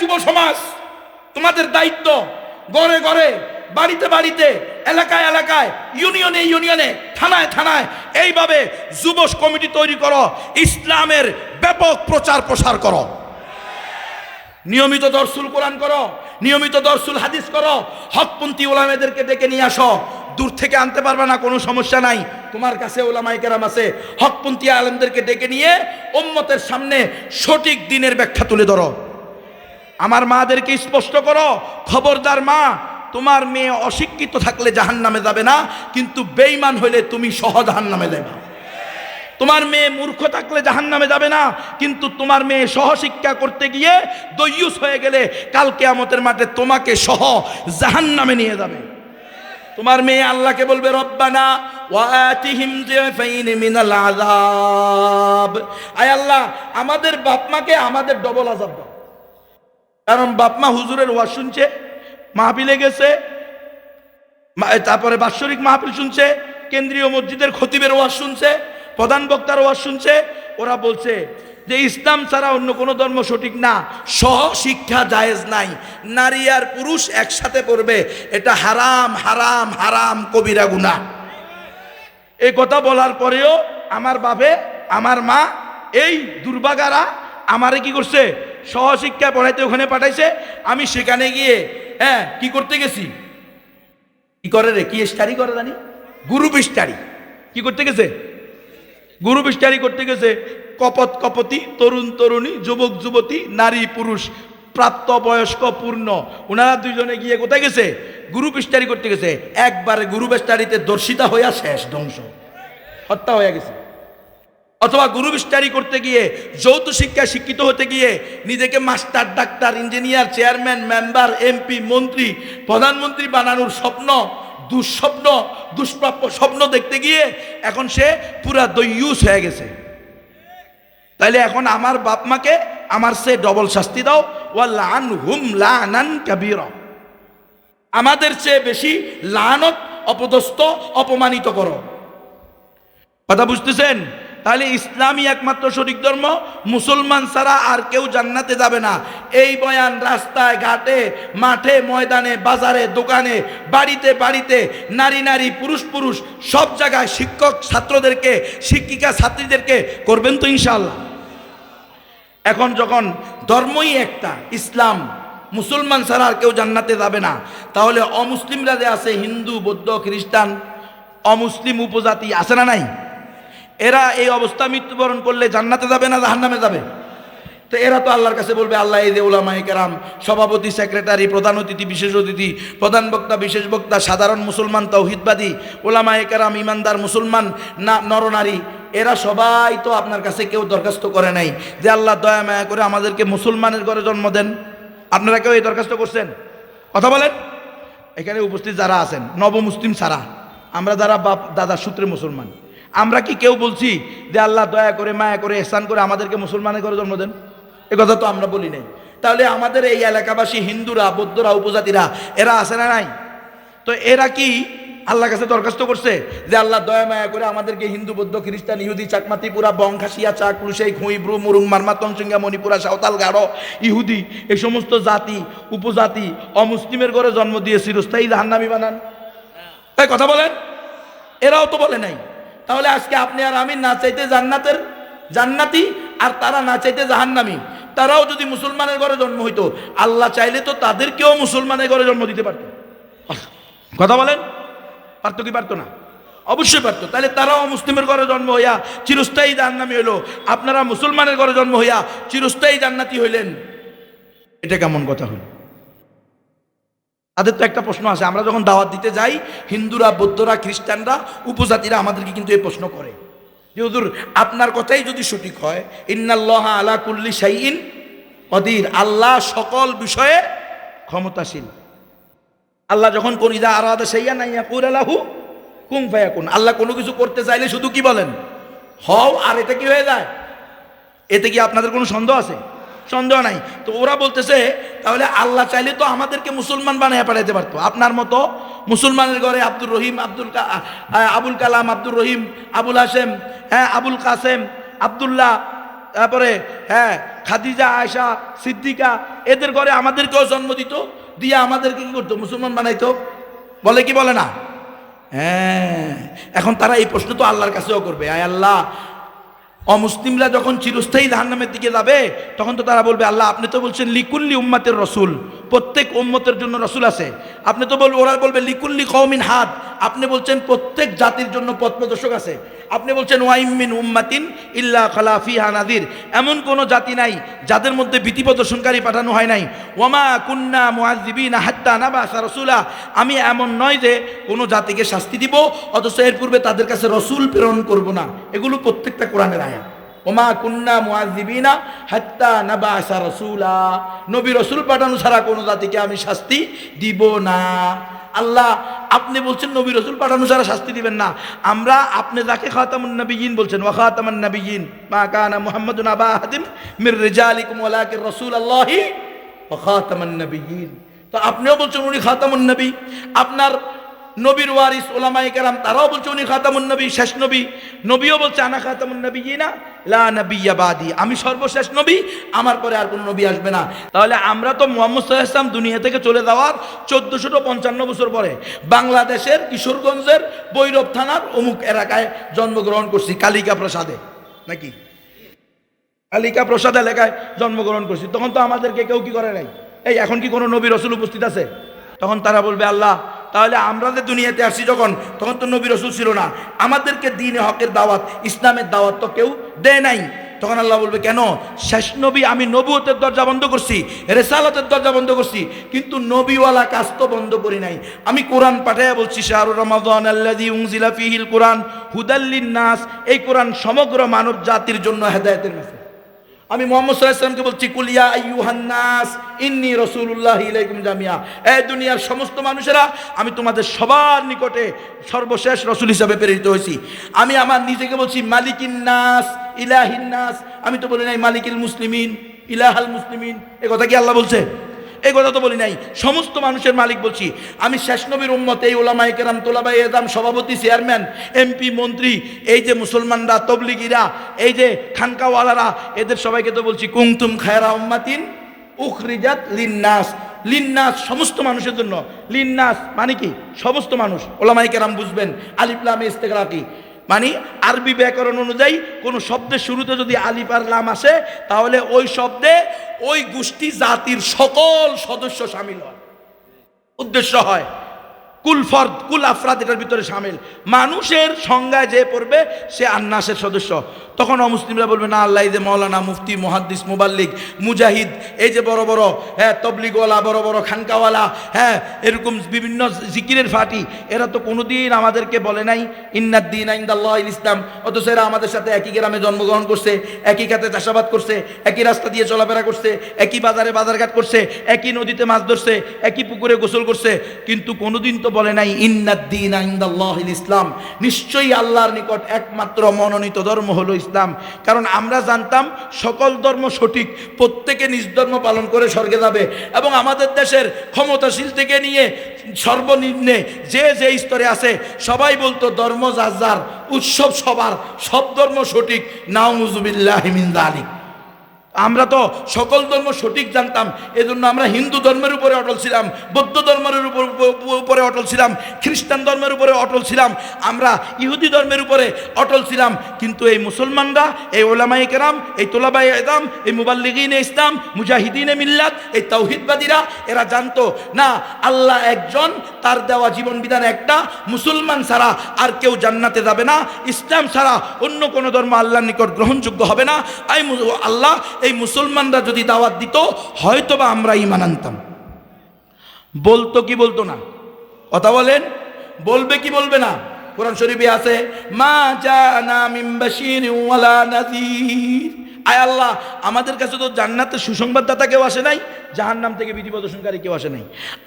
যুব সমাজ, তোমাদের দায়িত্ব গড়ে গড়ে বাড়িতে বাড়িতে, এলাকায় এলাকায়, ইউনিয়নে ইউনিয়নে, থানায় থানায়, এইভাবে যুব কমিটি তৈরি করো, ইসলামের ব্যাপক প্রচার প্রসার করো। নিয়মিত দর্শুল কোরআন করো, নিয়মিত দর্শুল হাদিস করো, হকপন্থী ওলামেদেরকে ডেকে নিয়ে আসো। দূর থেকে আনতে পারবে না, কোনো সমস্যা নাই। তোমার কাছে ওলামাই কেরাম আছে, হকপন্থী আলমদেরকে ডেকে নিয়ে উম্মতের সামনে সঠিক দিনের ব্যাখ্যা তুলে ধরো। আমার মাদেরকে স্পষ্ট করো, খবরদার মা, তোমার মেয়ে অশিক্ষিত থাকলে জাহান নামে যাবে না, কিন্তু বেইমান হইলে তুমি সহ জাহান নামে যাবে তোমার মেয়ে মূর্খ থাকলে জাহান নামে যাবে না, কিন্তু তোমার মেয়ে সহশিক্ষা করতে গিয়ে দৈয়ুস হয়ে গেলে কালকে আমতের মাঠে তোমাকে সহ জাহান নামে নিয়ে যাবে। তোমার মেয়ে আল্লাহকে বলবে, রব্বানা আয় আল্লাহ, আমাদের বাপ মাকে আমাদের ডবল আযাব দাও। কারণ বাপমা হুজুরের ওয়াজ শুনছে, মাহফিলে গেছে তারপরে বাৎসরিক মাহফিল শুনছে, কেন্দ্রীয় মসজিদের খতিবের ওয়াজ শুনছে, প্রধান বক্তার ওয়াজ শুনছে, ওরা বলছে যে ইসলাম ছাড়া অন্য কোনো ধর্ম সঠিক না। সহ শিক্ষা জায়েজ নাই। নারী আর পুরুষ একসাথে পড়বে, এটা হারাম হারাম হারাম, কবিরা গুনাহ। এই কথা বলার পরেও আমার বাপে, আমার মা, এই দুর্বাগারা আমারে কি করছে? সহশিক্ষা পড়াইতে ওখানে পাঠাইছে আমি সেখানে গিয়ে হ্যাঁ কি করতে গেছি? কি করে রে? কি স্টাডি করে জানি? Group study. কি করতে গেছে? গ্রুপ স্টাডি করতে গেছে। কপত কপতি তরুণ তরুণী যুবক যুবতী নারী পুরুষ প্রাপ্ত বয়স্ক পূর্ণ। ওনারা দুইজনে গিয়ে কোথায় গেছে? গ্রুপ স্টাডি করতে গেছে। একবারে গ্রুপ স্টাডিতে দর্শিতা হইয়া শেষ ধ্বংস। হত্যা হয়ে গেছে। অথবা গুরু বিস্তারি করতে গিয়ে, যৌথ শিক্ষা শিক্ষিত হতে গিয়ে, নিজেকে master, doctor, engineer, chairman, member, MP, মন্ত্রী, প্রধানমন্ত্রী বানানোর স্বপ্ন, দুঃস্বপ্ন, দুষ্প্রাপ্য স্বপ্ন দেখতে গিয়ে, এখন সে পুরা দৈয়ুস হয়ে গেছে। তাইলে এখন আমার বাপ মাকে আমার সে ডবল শাস্তি দাও, ওয়া লান হুম লানান কাবীরা। আমাদের চেয়ে বেশি লানত, অপদস্থ, অপমানিত করো। কথা বুঝতেছেন? তাহলে ইসলামই একমাত্র সঠিক ধর্ম। মুসলমান ছাড়া আর কেউ জান্নাতে যাবে না। এই বয়ান রাস্তায়, ঘাটে, মাঠে, ময়দানে, বাজারে, দোকানে, বাড়িতে বাড়িতে, নারী নারী, পুরুষ পুরুষ, সব জায়গায় শিক্ষক ছাত্রদেরকে, শিক্ষিকা ছাত্রীদেরকে করবেন তো ইনশাল্লাহ এখন যখন ধর্মই একটা, ইসলাম, মুসলমান ছাড়া আর কেউ জান্নাতে যাবে না। তাহলে অমুসলিমরা যে আছে, হিন্দু, বৌদ্ধ, খ্রিস্টান, অমুসলিম উপজাতি আছে না নাই? এরা এই অবস্থা মৃত্যুবরণ করলে জান্নাতে যাবে না জাহান্নামে যাবে? তো এরা তো আল্লাহর কাছে বলবে, আল্লাহ, এই যে ওলামাই কেরাম, সভাপতি, সেক্রেটারি, প্রধান অতিথি, বিশেষ অতিথি, প্রধান বক্তা, বিশেষ বক্তা, সাধারণ মুসলমান, তৌহিদবাদী ওলামাই কেরাম, ইমানদার মুসলমান, না, নরনারী, এরা সবাই তো আপনার কাছে কেউ দরখাস্ত করে নাই যে আল্লাহ দয়া মায়া করে আমাদেরকে মুসলমানের ঘরে জন্ম দেন। আপনারা কেউ এই দরখাস্ত করছেন? কথা বলেন। এখানে উপস্থিত যারা আছেন, নবমুসলিম ছাড়া, আমরা যারা বাপ, দাদা, সূত্রে মুসলমান আমরা কি কেউ বলছি যে আল্লাহ দয়া করে, মায়া করে, এহসান করে আমাদেরকে মুসলমানের ঘরে জন্ম দেন? এ কথা তো আমরা বলি নাই। তাহলে আমাদের এই এলাকাবাসী, হিন্দুরা, বৌদ্ধরা, উপজাতিরা, এরা আছে না নাই? তো এরা কি আল্লাহর কাছে দরখাস্ত করছে যে আল্লাহ দয়া, মায়া করে আমাদেরকে হিন্দু, বৌদ্ধ, খ্রিস্টান, ইহুদি চাকমা বং খাসিয়া চাক কুলুসাই খুঁই ব্রু মুরুং, মারমা তনসিঙ্গা মণিপুরা, সাঁওতাল গাঢ় ইহুদি, এই সমস্ত জাতি, উপজাতি, অমুসলিমের ঘরে জন্ম দিয়ে চিরস্থায়ী জাহান্নামি বানান। কথা বলেন? এরাও তো বলে নাই। তাহলে আজকে আপনি আর আমি না চাইতে জান্নাতের জান্নাতি আর তারা না চাইতে জাহান্নামি। তারাও যদি মুসলমানের ঘরে জন্ম হইতো, আল্লাহ চাইলে তো তাদেরকেও মুসলমানের ঘরে জন্ম দিতে পারত। কথা বলেন? পারতো কি পারতো না? অবশ্যই পারতো। তাহলে তারাও মুসলিমের ঘরে জন্ম হইয়া চিরস্থায়ী জাহান্নামি হইল। আপনারা মুসলমানের ঘরে জন্ম হইয়া চিরস্থায়ী জান্নাতি হইলেন। এটা কেমন কথা হইল তাদের তো একটা প্রশ্ন আছে। আমরা যখন দাওয়াত দিতে যাই, হিন্দুরা, বৌদ্ধরা, খ্রিস্টানরা, উপজাতিরা আমাদেরকে কিন্তু এই প্রশ্ন করে। যে হুজুর, আপনার কথাই যদি সঠিক হয়, ইন্নাল্লাহ আলা কুল্লি শাইইন কদির। আল্লাহ সকল বিষয়ে ক্ষমতাশীল। আল্লাহ যখন কোন, ইদা আরাদা সাইয়া নাইয়া কুরালাহু কুং ফায়াকুন। আল্লাহ কোনো কিছু করতে চাইলে শুধু কি বলেন? হও, আর এটা কি হয়ে যায়? এতে কি আপনাদের কোনো সন্দেহ আছে? সন্দেহ নাই। তো ওরা বলতেছে, তাহলে আল্লাহ চাইলে তো আমাদেরকে মুসলমান বানিয়ে পাঠাইতে পারতো। আপনার মতো মুসলমানের ঘরে আব্দুর রহিম, আব্দুল আবুল কালাম, আব্দুর রহিম, আবুল হাসেম হ্যাঁ আবুল কাসেম, আবদুল্লাহ, তারপরে হ্যাঁ খাদিজা আয়সা সিদ্দিকা, এদের ঘরে আমাদেরকেও জন্ম দিত, দিয়ে আমাদেরকে কি করতো? মুসলমান বানাইতো। বলে কি বলে না? হ্যাঁ এখন তারা এই প্রশ্ন তো আল্লাহর কাছেও করবে। আয় আল্লাহ অমুসলিমরা যখন চিরস্থায়ী জাহান্নামের দিকে যাবে, তখন তো তারা বলবে, আল্লাহ, আপনি তো বলছেন, লিকুল্লি উম্মাতের রসুল। প্রত্যেক উম্মতের জন্য রসুল আছে। আপনি তো বলবেন ওরা বলবে, লিকুল্লি কৌমিন হাত আপনি বলছেন প্রত্যেক জাতির জন্য পথ প্রদর্শক আছে। আপনি বলছেন ওয়াইমিন উম্মাতিন ইল্লা খালাফি হানাদির এমন কোনো জাতি নাই যাদের মধ্যে ভীতি প্রদর্শনকারী পাঠানো হয় নাই। ওমা কুন্না মুআযিবিনা হাত্তা না নাবাসা রাসূলা। আমি এমন নয় যে কোনো জাতিকে শাস্তি দিব, অথচ এর পূর্বে তাদের কাছে রসুল প্রেরণ করব না। এগুলো প্রত্যেকটা কোরআনের আয়াত। ওমা কুন্না মুআযিবিনা হাত্তা নাবাসা রাসূলা। নবী রসুল পাঠানো ছাড়া কোনো জাতিকে আমি শাস্তি দিব না। আল্লাহ, আপনি বলছেন নবী রসুল পাঠানো ছাড়া শাস্তি দিবেন না। আমরা, আপনি যাকে খাতামুন নবীন বলছেন, ওয়া খাতামুন নবীন মা কানা মুহাম্মাদুন আবা আহাদিম মির রিজালিকুম ওয়ালাকিন রাসূলুল্লাহি ওয়া খাতামুন নবীন তো আপনিও বলছেন উনি খাতামুন নবী। আপনার নবীর ওয়ারিস ওলামায়ে কেরাম, তারাও বলছে উনি খাতামুন নবী, শেষ নবী। নবীও বলছে আনা খাতামুন নবী না আমি সর্বশেষ নবী, আমার পরে আর কোনো নবী আসবে না। তাহলে আমরা তো মোহাম্মদ দুনিয়া থেকে চলে যাওয়ার চোদ্দশো পঞ্চান্ন বছর পরে বাংলাদেশের কিশোরগঞ্জের বৈরব থানার অমুক এলাকায় জন্মগ্রহণ করছি, কালিকা প্রসাদে। নাকি? কালিকা প্রসাদ এলাকায় জন্মগ্রহণ করছি। তখন তো আমাদেরকে কেউ কি করে নাই? এই, এখন কি কোনো নবী রসুল উপস্থিত আছে? তখন তারা বলবে, আল্লাহ তাহলে আমরা যে দুনিয়াতে আসছি যখন, তখন তো নবী রসুল ছিল না। আমাদেরকে দিনে হকের দাওয়াত, ইসলামের দাওয়াত তো কেউ দেয় নাই। তখন আল্লাহ বলবে, কেন? শেষ নবী আমি নবুয়তের দরজা বন্ধ করছি, রেসালতের দরজা বন্ধ করছি, কিন্তু নবীওয়ালা কাজ তো বন্ধ করি নাই। আমি কোরআন পাঠাইয়া বলছি, শাহরুর রমাদান আল্লাদি উংজিলা কোরআন হুদাল্লিন নাস এই কোরআন সমগ্র মানব জাতির জন্য হেদায়তের মেসেজ আমি মোহাম্মদ সাল্লাহামকে বলছি কুলিয়া আইয়ুহান্নাস ইন্নি রসুল্লাহ ইলাইকুম জামিয়া এ দুনিয়ার সমস্ত মানুষেরা, আমি তোমাদের সবার নিকটে সর্বশেষ রসুল হিসাবে প্রেরিত হয়েছি। আমি আমার নিজেকে বলছি মালিকিন্নাস ইলাহিন্নাস ইলাহিন নাস। আমি তো বলি নাই, মালিকিল মুসলিমিন, ইলাহাল মুসলিমিন। এ কথা কি আল্লাহ বলছে? এই কথা তো বলি নাই। সমস্ত মানুষের মালিক বলছি, আমি শেষ নবীর উম্মত, এই ওলামাই কেরাম তোলাবাই এদাম সভাপতি, চেয়ারম্যান, এমপি, মন্ত্রী, এই যে মুসলমানরা, তবলিগিরা, এই যে খানকাওয়ালারা, এদের সবাইকে তো বলছি কুংতুম খায়রা উম্মাতিন উখরিজাত লিন্নাস। লিন্নাস সমস্ত মানুষের জন্য। লিন্নাস মানে কি? সমস্ত মানুষ। ওলামাই কেরাম বুঝবেন। আলিফলামে ইস্তেকরা কি মানে আরবি ব্যাকরণ অনুযায়ী কোনো শব্দের শুরুতে যদি আলিফ আর লাম আসে, তাহলে ওই শব্দে ওই গোষ্ঠী জাতির সকল সদস্য সামিল হয়। উদ্দেশ্য হয় কুল ফর্দ, কুল আফরাদ এটার ভিতরে সামিল। মানুষের সংজ্ঞায় যে পড়বে, সে আন্নাসের সদস্য। তখন অমুসলিমরা বলবে, না, আল্লাহ যে মৌলানা মুফতি, মুহাদ্দিস, মুবাল্লিক, মুজাহিদ, এই যে বড় বড় হ্যাঁ তবলিগওয়ালা, বড় বড় খানকাওয়ালা হ্যাঁ এরকম বিভিন্ন জিকিরের ফাটি, এরা তো কোনোদিন আমাদেরকে বলে নাই ইন্নাদ্দিন আইন্দাল্লাহ ইসলাম, অথচ এরা আমাদের সাথে একই গ্রামে জন্মগ্রহণ করছে, একই খাতে চাষাবাদ করছে, একই রাস্তা দিয়ে চলাফেরা করছে, একই বাজারে বাজারঘাট করছে, একই নদীতে মাছ ধরছে, একই পুকুরে গোসল করছে, কিন্তু কোনোদিন তো বলে নাই ইন্নাদ্দিন আইন্দাল্লাহ ইসলাম। নিশ্চয়ই আল্লাহর নিকট একমাত্র মনোনীত ধর্ম হলো ইসলাম। কারণ আমরা জানতাম সকল ধর্ম সঠিক, প্রত্যেকে নিজ ধর্ম পালন করে স্বর্গে যাবে এবং আমাদের দেশের ক্ষমতাশীল থেকে নিয়ে সর্বনিম্নে যে যে স্তরে আছে, সবাই বলতো ধর্ম যার উৎসব সবার, সব ধর্ম সঠিক। নাউজুবিল্লাহ মিন আলিক আমরা তো সকল ধর্ম সঠিক জানতাম, এজন্য আমরা হিন্দু ধর্মের উপরে অটল ছিলাম, বৌদ্ধ ধর্মের উপর উপরে অটল ছিলাম, খ্রিস্টান ধর্মের উপরে অটল ছিলাম, আমরা ইহুদি ধর্মের উপরে অটল ছিলাম। কিন্তু এই মুসলমানরা, এই ওলামাই কেরাম, এই তোলাবাই এদাম এই মুবাল্লিগিনে ইসলাম, মুজাহিদিনে মিল্লাত, এই তৌহিদবাদীরা এরা জানতো, না, আল্লাহ একজন, তার দেওয়া জীবন বিধান একটা, মুসলমান ছাড়া আর কেউ জান্নাতে যাবে না, ইসলাম ছাড়া অন্য কোনো ধর্ম আল্লাহর নিকট গ্রহণযোগ্য হবে না, আই আল্লাহ এই মুসলমানরা যদি দাওয়াত দিত হয়তো বা আমরা ইমান আনতাম। বলতো কি বলতো না? কথা বলেন? বলবে কি বলবে না? কোরআন শরীফে আছে, মা জানা মিম বাশির ওয়ালা নাযীর। আয় আল্লাহ, আমাদের কাছে তো জান্নাতের সুসংবাদদাতা কেউ আসে নাই, জাহান্নাম থেকে বিধি প্রদর্শনকারী কেউ আসে নাই।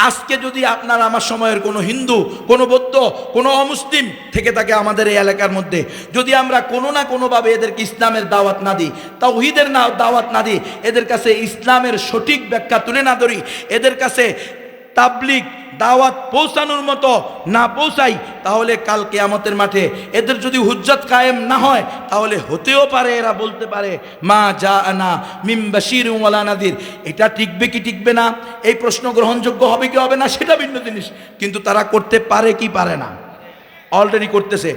আজকে যদি আপনার আমার সময়ের কোনো হিন্দু, কোনো বৌদ্ধ, কোনো অমুসলিম থেকে থাকে আমাদের এই এলাকার মধ্যে, যদি আমরা কোনো না কোনোভাবে এদেরকে ইসলামের দাওয়াত না দিই, তাওহীদের না দাওয়াত না দিই, এদের কাছে ইসলামের সঠিক ব্যাখ্যা তুলে না ধরি, এদের কাছে তাবলিক দাওয়াত পৌঁছানোর মতো না পৌঁছাই, তাহলে কাল কেয়ামতের মাঠে এদের যদি হুজ্জত কায়েম না হয়, তাহলে হতেও পারে, এরা বলতে পারে, মা যা আনা মিম বাশির ওয়ালা নাদির এটা টিকবে কি টিকবে না? এই প্রশ্ন গ্রহণযোগ্য হবে কি হবে না, সেটা ভিন্ন জিনিস। কিন্তু তারা করতে পারে কি পারে না? অলরেডি করতেছে।